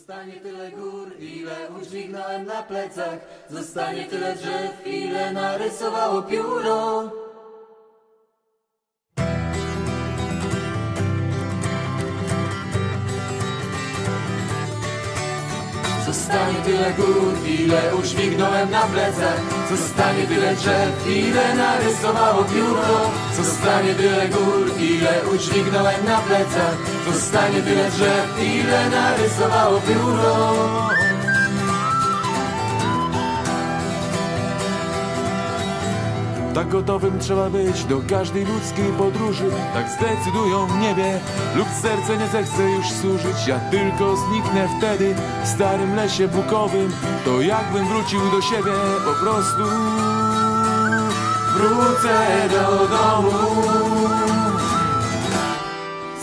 Zostanie tyle gór, ile udźwignąłem na plecach. Zostanie tyle drzew, ile narysowało pióro. Zostanie tyle gór, ile udźwignąłem na plecach. Zostanie tyle drzew, ile narysowało pióro Zostanie tyle gór, ile udźwignąłem na plecach Zostanie tyle drzew, ile narysowało pióro Tak gotowym trzeba być do każdej ludzkiej podróży. Tak zdecydują niebie lub serce nie zechce już służyć. Ja tylko zniknę wtedy w starym lesie bukowym. To jakbym wrócił do siebie po prostu Wrócę do domu.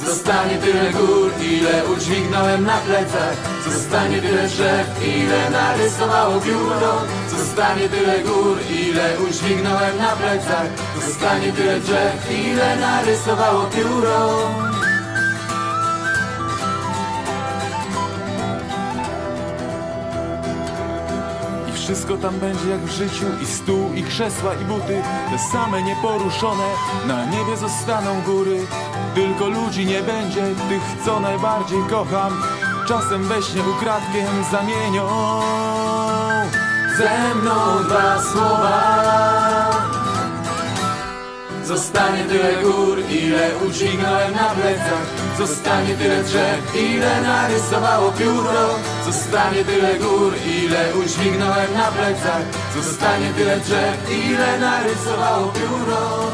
Zostanie tyle gór, ile udźwignąłem na plecach. Zostanie tyle drzew, ile narysowało pióro Zostanie tyle gór, ile udźwignąłem na plecach. Zostanie tyle drzew, ile narysowało pióro wszystko tam będzie jak w życiu I stół, i krzesła, i buty. Te same nieporuszone Na niebie zostaną góry. Tylko ludzi nie będzie Tych, co najbardziej kocham. Czasem we śnie ukradkiem zamienią Ze mną dwa słowa Zostanie tyle gór, ile udźwignąłem na plecach. Zostanie tyle drzew, ile narysowało pióro. Zostanie tyle gór, ile udźwignąłem na plecach. Zostanie tyle drzew, ile narysowało pióro